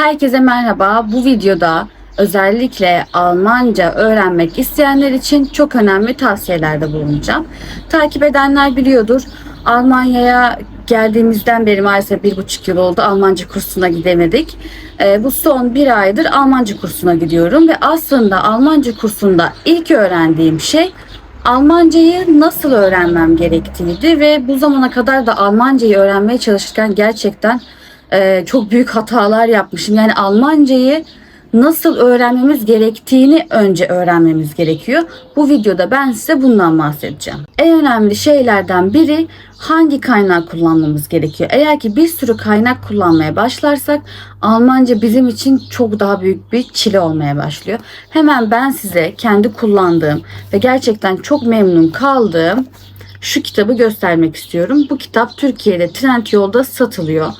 Herkese merhaba. Bu videoda özellikle Almanca öğrenmek isteyenler için çok önemli tavsiyelerde bulunacağım. Takip edenler biliyordur. Almanya'ya geldiğimizden beri maalesef bir buçuk yıl oldu. Almanca kursuna gidemedik. Ee, bu son bir aydır Almanca kursuna gidiyorum ve aslında Almanca kursunda ilk öğrendiğim şey Almancayı nasıl öğrenmem gerektiğiydi ve bu zamana kadar da Almancayı öğrenmeye çalışırken gerçekten e, çok büyük hatalar yapmışım. Yani Almancayı nasıl öğrenmemiz gerektiğini önce öğrenmemiz gerekiyor. Bu videoda ben size bundan bahsedeceğim. En önemli şeylerden biri hangi kaynağı kullanmamız gerekiyor. Eğer ki bir sürü kaynak kullanmaya başlarsak Almanca bizim için çok daha büyük bir çile olmaya başlıyor. Hemen ben size kendi kullandığım ve gerçekten çok memnun kaldığım şu kitabı göstermek istiyorum. Bu kitap Türkiye'de Trendyol'da satılıyor.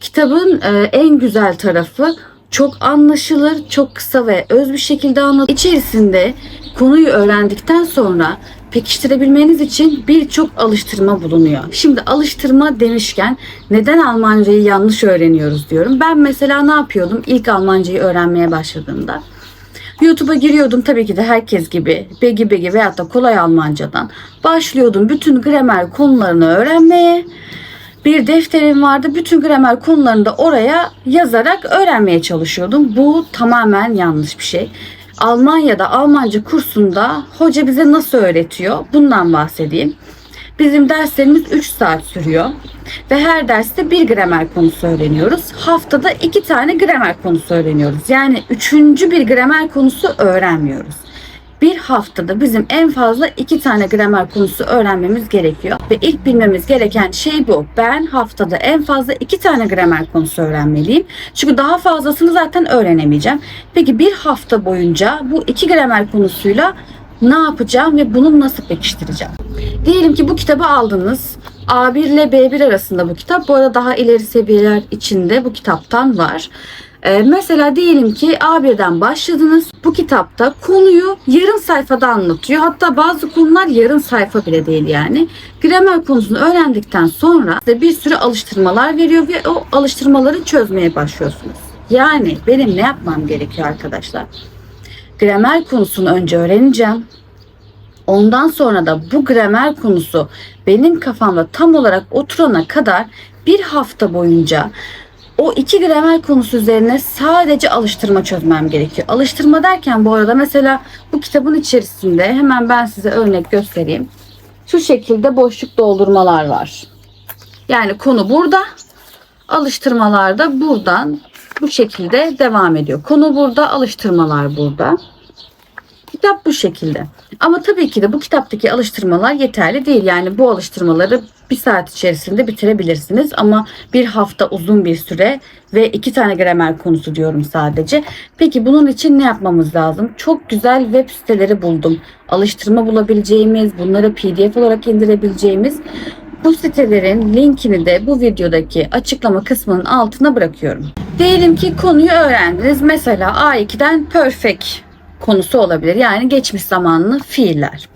Kitabın e, en güzel tarafı çok anlaşılır, çok kısa ve öz bir şekilde anlatılır. İçerisinde konuyu öğrendikten sonra pekiştirebilmeniz için birçok alıştırma bulunuyor. Şimdi alıştırma demişken neden Almancayı yanlış öğreniyoruz diyorum. Ben mesela ne yapıyordum ilk Almancayı öğrenmeye başladığımda? YouTube'a giriyordum tabii ki de herkes gibi Begi Begi veyahut da kolay Almancadan. Başlıyordum bütün gramer konularını öğrenmeye bir defterim vardı. Bütün gramer konularını da oraya yazarak öğrenmeye çalışıyordum. Bu tamamen yanlış bir şey. Almanya'da Almanca kursunda hoca bize nasıl öğretiyor? Bundan bahsedeyim. Bizim derslerimiz 3 saat sürüyor. Ve her derste bir gramer konusu öğreniyoruz. Haftada 2 tane gramer konusu öğreniyoruz. Yani üçüncü bir gramer konusu öğrenmiyoruz bir haftada bizim en fazla iki tane gramer konusu öğrenmemiz gerekiyor. Ve ilk bilmemiz gereken şey bu. Ben haftada en fazla iki tane gramer konusu öğrenmeliyim. Çünkü daha fazlasını zaten öğrenemeyeceğim. Peki bir hafta boyunca bu iki gramer konusuyla ne yapacağım ve bunu nasıl pekiştireceğim? Diyelim ki bu kitabı aldınız. A1 ile B1 arasında bu kitap. Bu arada daha ileri seviyeler içinde bu kitaptan var. Ee, mesela diyelim ki A1'den başladınız. Bu kitapta konuyu yarım sayfada anlatıyor. Hatta bazı konular yarım sayfa bile değil yani. Gramer konusunu öğrendikten sonra size bir sürü alıştırmalar veriyor ve o alıştırmaları çözmeye başlıyorsunuz. Yani benim ne yapmam gerekiyor arkadaşlar? Gramer konusunu önce öğreneceğim. Ondan sonra da bu gramer konusu benim kafamda tam olarak oturana kadar bir hafta boyunca o iki gramer konusu üzerine sadece alıştırma çözmem gerekiyor. Alıştırma derken bu arada mesela bu kitabın içerisinde hemen ben size örnek göstereyim. Şu şekilde boşluk doldurmalar var. Yani konu burada. Alıştırmalar da buradan bu şekilde devam ediyor. Konu burada, alıştırmalar burada. Kitap bu şekilde. Ama tabii ki de bu kitaptaki alıştırmalar yeterli değil. Yani bu alıştırmaları bir saat içerisinde bitirebilirsiniz. Ama bir hafta uzun bir süre ve iki tane gramer konusu diyorum sadece. Peki bunun için ne yapmamız lazım? Çok güzel web siteleri buldum. Alıştırma bulabileceğimiz, bunları pdf olarak indirebileceğimiz bu sitelerin linkini de bu videodaki açıklama kısmının altına bırakıyorum. Diyelim ki konuyu öğrendiniz. Mesela A2'den perfect konusu olabilir. Yani geçmiş zamanlı fiiller.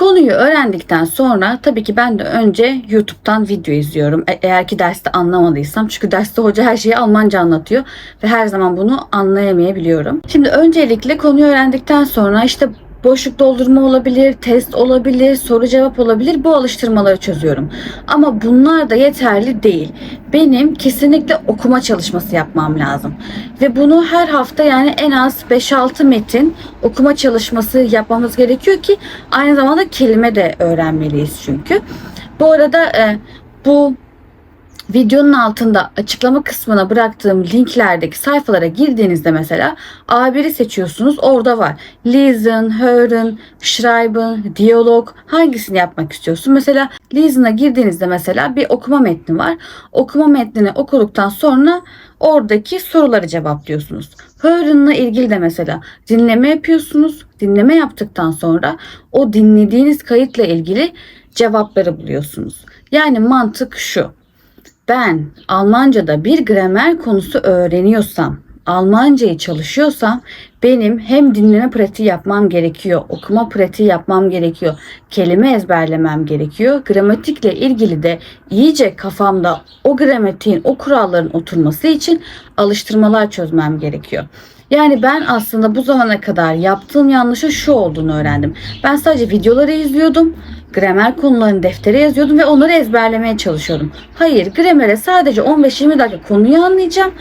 Konuyu öğrendikten sonra tabii ki ben de önce YouTube'dan video izliyorum. E- eğer ki derste anlamadıysam. Çünkü derste hoca her şeyi Almanca anlatıyor ve her zaman bunu anlayamayabiliyorum. Şimdi öncelikle konuyu öğrendikten sonra işte boşluk doldurma olabilir, test olabilir, soru cevap olabilir. Bu alıştırmaları çözüyorum. Ama bunlar da yeterli değil. Benim kesinlikle okuma çalışması yapmam lazım. Ve bunu her hafta yani en az 5-6 metin okuma çalışması yapmamız gerekiyor ki aynı zamanda kelime de öğrenmeliyiz çünkü. Bu arada e, bu videonun altında açıklama kısmına bıraktığım linklerdeki sayfalara girdiğinizde mesela A1'i seçiyorsunuz. Orada var. Listen, hören, schreiben, diyalog hangisini yapmak istiyorsun? Mesela listen'a girdiğinizde mesela bir okuma metni var. Okuma metnini okuduktan sonra oradaki soruları cevaplıyorsunuz. Hören'la ilgili de mesela dinleme yapıyorsunuz. Dinleme yaptıktan sonra o dinlediğiniz kayıtla ilgili cevapları buluyorsunuz. Yani mantık şu ben Almanca'da bir gramer konusu öğreniyorsam Almancayı çalışıyorsam benim hem dinleme pratiği yapmam gerekiyor, okuma pratiği yapmam gerekiyor, kelime ezberlemem gerekiyor. Gramatikle ilgili de iyice kafamda o gramatiğin, o kuralların oturması için alıştırmalar çözmem gerekiyor. Yani ben aslında bu zamana kadar yaptığım yanlışın şu olduğunu öğrendim. Ben sadece videoları izliyordum. Gramer konularını deftere yazıyordum ve onları ezberlemeye çalışıyordum. Hayır, gramere sadece 15-20 dakika konuyu anlayacağım.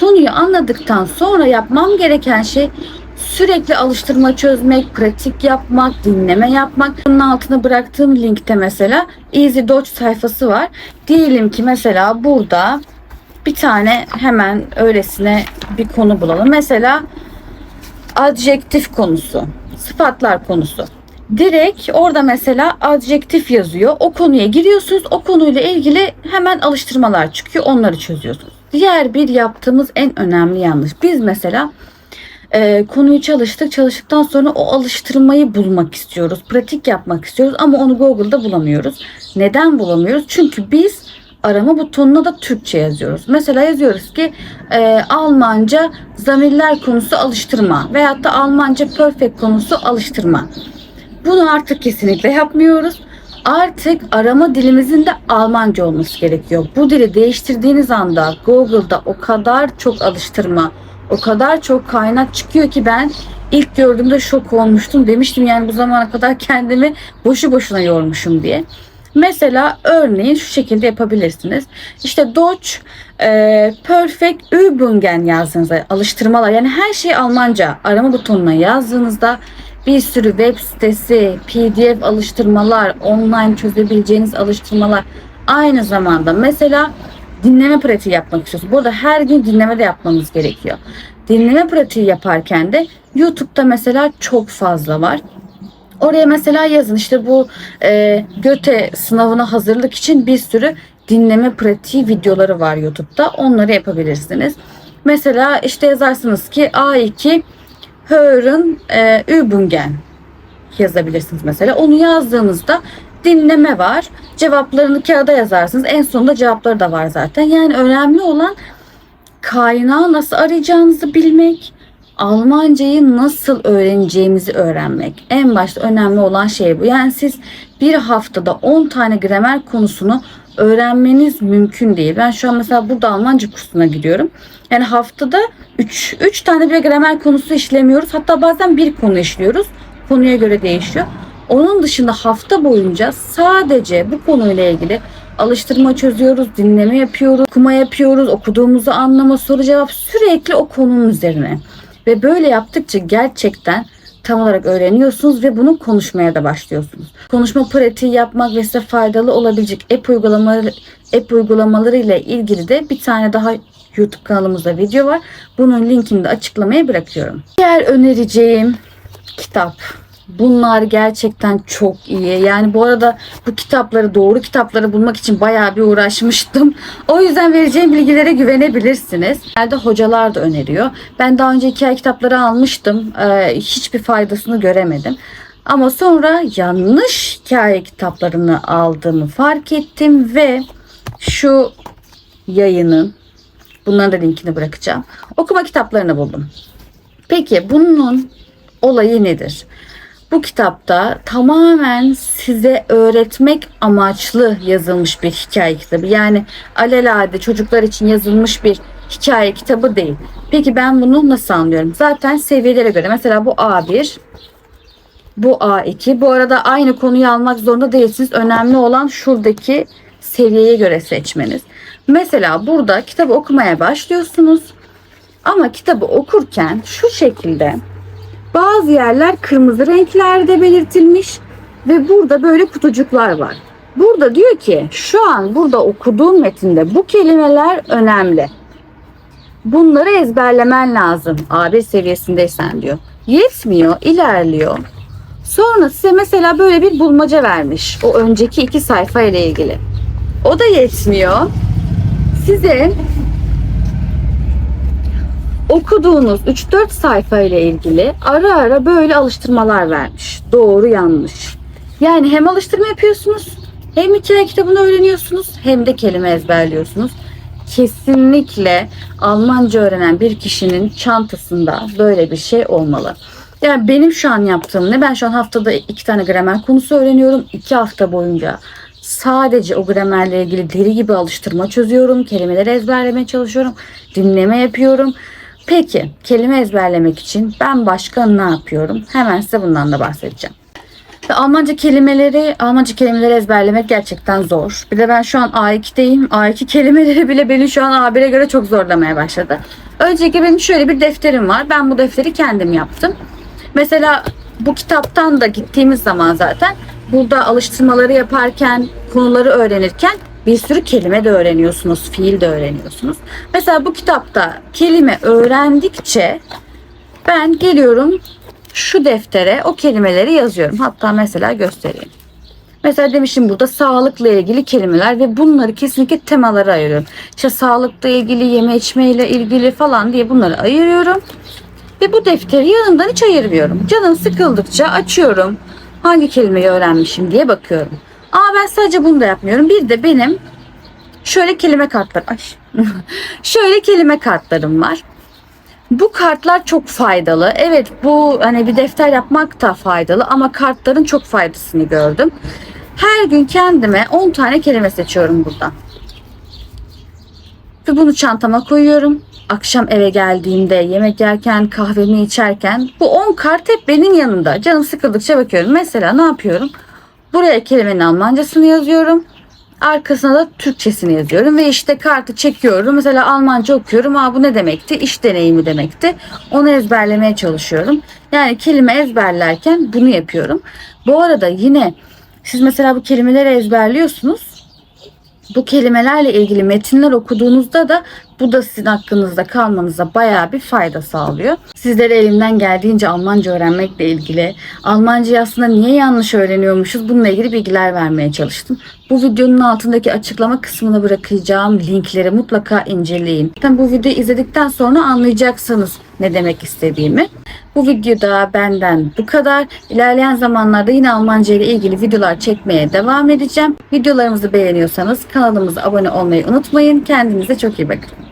Konuyu anladıktan sonra yapmam gereken şey sürekli alıştırma çözmek, pratik yapmak, dinleme yapmak. Bunun altına bıraktığım linkte mesela Easy Dodge sayfası var. Diyelim ki mesela burada bir tane hemen öylesine bir konu bulalım. Mesela adjektif konusu, sıfatlar konusu. Direkt orada mesela adjektif yazıyor. O konuya giriyorsunuz. O konuyla ilgili hemen alıştırmalar çıkıyor. Onları çözüyorsunuz. Diğer bir yaptığımız en önemli yanlış. Biz mesela e, konuyu çalıştık. Çalıştıktan sonra o alıştırmayı bulmak istiyoruz. Pratik yapmak istiyoruz ama onu Google'da bulamıyoruz. Neden bulamıyoruz? Çünkü biz arama butonuna da Türkçe yazıyoruz. Mesela yazıyoruz ki e, Almanca zamirler konusu alıştırma veyahut da Almanca perfect konusu alıştırma. Bunu artık kesinlikle yapmıyoruz. Artık arama dilimizin de Almanca olması gerekiyor. Bu dili değiştirdiğiniz anda Google'da o kadar çok alıştırma, o kadar çok kaynak çıkıyor ki ben ilk gördüğümde şok olmuştum. Demiştim yani bu zamana kadar kendimi boşu boşuna yormuşum diye. Mesela örneğin şu şekilde yapabilirsiniz. İşte Deutsch, e, Perfect, Übungen yazdığınızda alıştırmalar yani her şeyi Almanca arama butonuna yazdığınızda bir sürü web sitesi, PDF alıştırmalar, online çözebileceğiniz alıştırmalar aynı zamanda mesela dinleme pratiği yapmak istiyorsunuz. Burada her gün dinleme de yapmamız gerekiyor. Dinleme pratiği yaparken de YouTube'da mesela çok fazla var. Oraya mesela yazın işte bu e, GÖTE sınavına hazırlık için bir sürü dinleme pratiği videoları var YouTube'da. Onları yapabilirsiniz. Mesela işte yazarsınız ki A2 Hören e, Übungen yazabilirsiniz mesela. Onu yazdığınızda dinleme var. Cevaplarını kağıda yazarsınız. En sonunda cevapları da var zaten. Yani önemli olan kaynağı nasıl arayacağınızı bilmek, Almancayı nasıl öğreneceğimizi öğrenmek. En başta önemli olan şey bu. Yani siz bir haftada 10 tane gramer konusunu öğrenmeniz mümkün değil. Ben şu an mesela burada Almanca kursuna gidiyorum. Yani haftada 3 3 tane bile gramer konusu işlemiyoruz. Hatta bazen bir konu işliyoruz. Konuya göre değişiyor. Onun dışında hafta boyunca sadece bu konuyla ilgili alıştırma çözüyoruz, dinleme yapıyoruz, okuma yapıyoruz, okuduğumuzu anlama, soru cevap sürekli o konunun üzerine. Ve böyle yaptıkça gerçekten tam olarak öğreniyorsunuz ve bunu konuşmaya da başlıyorsunuz. Konuşma pratiği yapmak ve size faydalı olabilecek app uygulamaları, app uygulamaları ile ilgili de bir tane daha YouTube kanalımızda video var. Bunun linkini de açıklamaya bırakıyorum. Diğer önereceğim kitap. Bunlar gerçekten çok iyi. Yani bu arada bu kitapları doğru kitapları bulmak için bayağı bir uğraşmıştım. O yüzden vereceğim bilgilere güvenebilirsiniz. Genelde hocalar da öneriyor. Ben daha önce hikaye kitapları almıştım. Ee, hiçbir faydasını göremedim. Ama sonra yanlış hikaye kitaplarını aldığımı fark ettim ve şu yayının bunların da linkini bırakacağım. Okuma kitaplarını buldum. Peki bunun olayı nedir? Bu kitapta tamamen size öğretmek amaçlı yazılmış bir hikaye kitabı. Yani alelade çocuklar için yazılmış bir hikaye kitabı değil. Peki ben bunu nasıl anlıyorum? Zaten seviyelere göre mesela bu A1, bu A2. Bu arada aynı konuyu almak zorunda değilsiniz. Önemli olan şuradaki seviyeye göre seçmeniz. Mesela burada kitabı okumaya başlıyorsunuz. Ama kitabı okurken şu şekilde bazı yerler kırmızı renklerde belirtilmiş ve burada böyle kutucuklar var. Burada diyor ki şu an burada okuduğum metinde bu kelimeler önemli. Bunları ezberlemen lazım. A1 seviyesindeysen diyor. Yetmiyor, ilerliyor. Sonra size mesela böyle bir bulmaca vermiş. O önceki iki sayfa ile ilgili. O da yetmiyor. Size okuduğunuz 3-4 sayfa ile ilgili ara ara böyle alıştırmalar vermiş. Doğru yanlış. Yani hem alıştırma yapıyorsunuz hem hikaye kitabını öğreniyorsunuz hem de kelime ezberliyorsunuz. kesinlikle Almanca öğrenen bir kişinin çantasında böyle bir şey olmalı. Yani benim şu an yaptığım ne? Ben şu an haftada iki tane gramer konusu öğreniyorum. İki hafta boyunca sadece o gramerle ilgili deli gibi alıştırma çözüyorum. Kelimeleri ezberlemeye çalışıyorum. Dinleme yapıyorum. Peki kelime ezberlemek için ben başka ne yapıyorum? Hemen size bundan da bahsedeceğim. Ve Almanca kelimeleri, Almanca kelimeleri ezberlemek gerçekten zor. Bir de ben şu an A2'deyim. A2 kelimeleri bile beni şu an A1'e göre çok zorlamaya başladı. Öncelikle benim şöyle bir defterim var. Ben bu defteri kendim yaptım. Mesela bu kitaptan da gittiğimiz zaman zaten burada alıştırmaları yaparken, konuları öğrenirken bir sürü kelime de öğreniyorsunuz, fiil de öğreniyorsunuz. Mesela bu kitapta kelime öğrendikçe ben geliyorum şu deftere o kelimeleri yazıyorum. Hatta mesela göstereyim. Mesela demişim burada sağlıkla ilgili kelimeler ve bunları kesinlikle temalara ayırıyorum. İşte sağlıkla ilgili, yeme içme ile ilgili falan diye bunları ayırıyorum. Ve bu defteri yanımdan hiç ayırmıyorum. Canım sıkıldıkça açıyorum. Hangi kelimeyi öğrenmişim diye bakıyorum. Aa ben sadece bunu da yapmıyorum. Bir de benim şöyle kelime kartları. Ay. şöyle kelime kartlarım var. Bu kartlar çok faydalı. Evet bu hani bir defter yapmak da faydalı ama kartların çok faydasını gördüm. Her gün kendime 10 tane kelime seçiyorum buradan. Ve bunu çantama koyuyorum. Akşam eve geldiğimde, yemek yerken, kahvemi içerken bu 10 kart hep benim yanımda. Canım sıkıldıkça bakıyorum. Mesela ne yapıyorum? Buraya kelimenin Almancasını yazıyorum. Arkasına da Türkçesini yazıyorum ve işte kartı çekiyorum. Mesela Almanca okuyorum. Aa bu ne demekti? İş deneyimi demekti. Onu ezberlemeye çalışıyorum. Yani kelime ezberlerken bunu yapıyorum. Bu arada yine siz mesela bu kelimeleri ezberliyorsunuz bu kelimelerle ilgili metinler okuduğunuzda da bu da sizin hakkınızda kalmanıza bayağı bir fayda sağlıyor. Sizlere elimden geldiğince Almanca öğrenmekle ilgili, Almancayı aslında niye yanlış öğreniyormuşuz bununla ilgili bilgiler vermeye çalıştım. Bu videonun altındaki açıklama kısmına bırakacağım linkleri mutlaka inceleyin. Zaten bu videoyu izledikten sonra anlayacaksınız ne demek istediğimi. Bu videoda benden bu kadar. İlerleyen zamanlarda yine Almanca ile ilgili videolar çekmeye devam edeceğim. Videolarımızı beğeniyorsanız kanalımıza abone olmayı unutmayın. Kendinize çok iyi bakın.